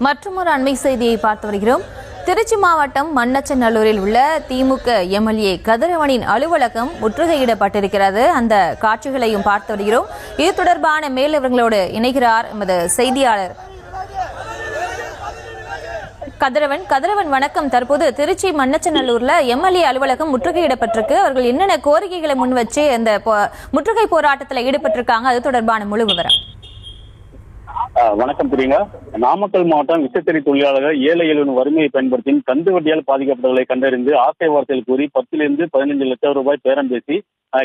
மற்றொரு அண்மை செய்தியை பார்த்து வருகிறோம். திருச்சி மாவட்டம் மண்ணச்சநல்லூரில் உள்ள திமுக எம்எல்ஏ கதிரவனின் அலுவலகம் முற்றுகையிடப்பட்டிருக்கிறது. அந்த காட்சிகளையும் பார்த்து வருகிறோம். இது தொடர்பான மேலவர்களோடு இணைகிறார் எமது செய்தியாளர். கதிரவன் கதிரவன் வணக்கம். தற்போது திருச்சி மண்ணச்சநல்லூர்ல எம்எல்ஏ அலுவலகம் முற்றுகையிடப்பட்டிருக்கு. அவர்கள் என்னென்ன கோரிக்கைகளை முன் வச்சு இந்த போ- முற்றுகை போராட்டத்தில் ஈடுபட்டிருக்காங்க அது தொடர்பான முழு விவரம். வணக்கம் பிரியங்கா. நாமக்கல் மாவட்டம் விசைத்தறி தொழிலாளர்கள் ஏழை எழுவன் வறுமையை பயன்படுத்தி கந்து வட்டியால் பாதிக்கப்பட்டவர்களை கண்டறிந்து ஆசை வார்த்தைகள் கூறி பத்திலிருந்து பதினைந்து லட்சம் ரூபாய் பேரம் பேசி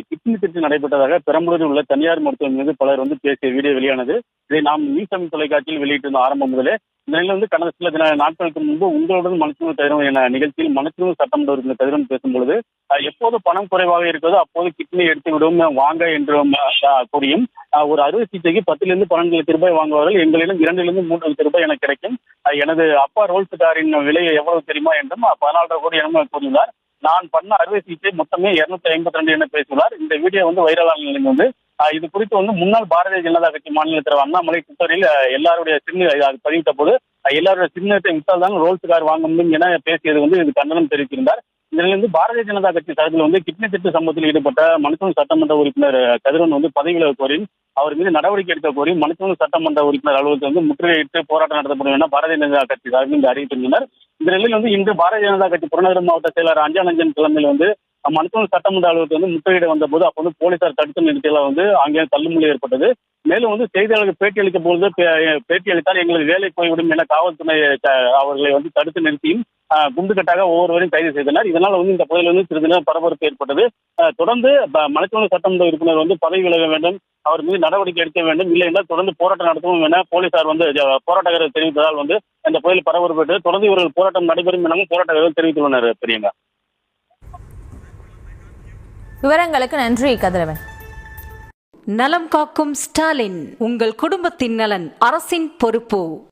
கிட்னி திருச்சி நடைபெற்றதாக பெரம்பலூரில் உள்ள தனியார் மருத்துவம் மீது பலர் வந்து பேசிய வீடியோ வெளியானது. இதை நாம் நியூஸ் தொலைக்காட்சியில் வெளியிட்டிருந்த ஆரம்பம் முதலே இந்த நிலையில் வந்து கடந்த சில தின நாட்களுக்கு முன்பு உங்களுடன் மனுஷனூர் கதிரவன் என நிகழ்ச்சியில் மனுஷனூர் சட்டமன்ற உறுப்பினர் கதிரவன் பேசும்பொழுது ஆ, எப்போது பணம் குறைவாக இருக்கிறதோ அப்போது கிட்னி எடுத்து விடும் வாங்க என்று கூறியும் ஒரு அறுவை சிகிச்சைக்கு பத்திலிருந்து பன்னெண்டு லட்சம் ரூபாய் வாங்குவார்கள் எங்களிடம் இரண்டிலிருந்து மூன்று லட்சம் ரூபாய் எனக்கு கிடைக்கும். எனது அப்பா ரோல்ஸ் காரின் விலை எவ்வளவு தெரியுமா என்றும் பதினாலரை கோடி எனவும் கூறியுள்ளார். நான் பண்ண அறுவை சிகிச்சை மொத்தமே இருநூத்தி ஐம்பத்தி ரெண்டு என பேசியுள்ளார். இந்த வீடியோ வந்து வைரலான நிலையில் வந்து இது குறித்து வந்து முன்னாள் பாரதிய ஜனதா கட்சி மாநில தலைவர் அண்ணாமலை ட்விட்டரில் எல்லாருடைய சின்ன பதிவிட்ட போது எல்லாருடைய சின்னத்தை விட்டால் தான் ரோல்ஸ் கார் வாங்க முடியும் என பேசியது வந்து இது கண்டனம் தெரிவித்திருந்தார். இதில் பாரதிய ஜனதா கட்சி சார்பில் வந்து கிட்னி திட்ட சம்பவத்தில் ஈடுபட்ட மனுஷன் சட்டமன்ற உறுப்பினர் கதிரவன் வந்து பதவி விலக கோரி அவர் மீது நடவடிக்கை எடுக்க கோரி மனுஷன் சட்டமன்ற உறுப்பினர் அலுவலகத்தில் வந்து முற்றுகையிட்டு போராட்டம் நடத்தப்படும் என பாரதிய ஜனதா கட்சி சார்பில் இன்று அறிவித்திருந்தனர் இந்த நிலையில் வந்து இன்று பாரதிய ஜனதா கட்சி புறநகர் மாவட்ட செயலர் அஞ்சானஞ்சன் தலைமையில் வந்து மனுஷன் சட்டமன்ற அலுவலகத்தில் வந்து முற்றுகையிட வந்த போது அப்போ வந்து போலீசார் தடுத்து நிறுத்தியில வந்து அங்கே தள்ளுமுள்ளி ஏற்பட்டது. மேலும் வந்து செய்தியாளர்கள் பேட்டி அளிக்க பொழுது பேட்டி அளித்தால் எங்களுக்கு வேலை போய்விடும் என காவல்துறை அவர்களை வந்து தடுத்து நிறுத்தியும் குண்டுகட்டாக ஒவ்வொருவரையும் கைது செய்தனர். இதனால் வந்து இந்த பகுதியில் வந்து சிறிது நேரம் பரபரப்பு ஏற்பட்டது. தொடர்ந்து மலைச்சோலை சட்டமன்ற உறுப்பினர் வந்து பதவி விலக வேண்டும். அவர் மீது நடவடிக்கை எடுக்க வேண்டும். இல்லை என்றால் தொடர்ந்து போராட்டம் நடத்தவும் என போலீசார் வந்து போராட்டக்காரர் தெரிவித்ததால் வந்து இந்த பகுதியில் பரபரப்பு தொடர்ந்து இவர்கள் போராட்டம் நடைபெறும் எனவும் போராட்டக்காரர்கள் தெரிவித்துள்ளனர் பிரியங்கா. விவரங்களுக்கு நன்றி கதிரவன். நலம் காக்கும் ஸ்டாலின் உங்கள் குடும்பத்தின் நலன் அரசின் பொறுப்பு.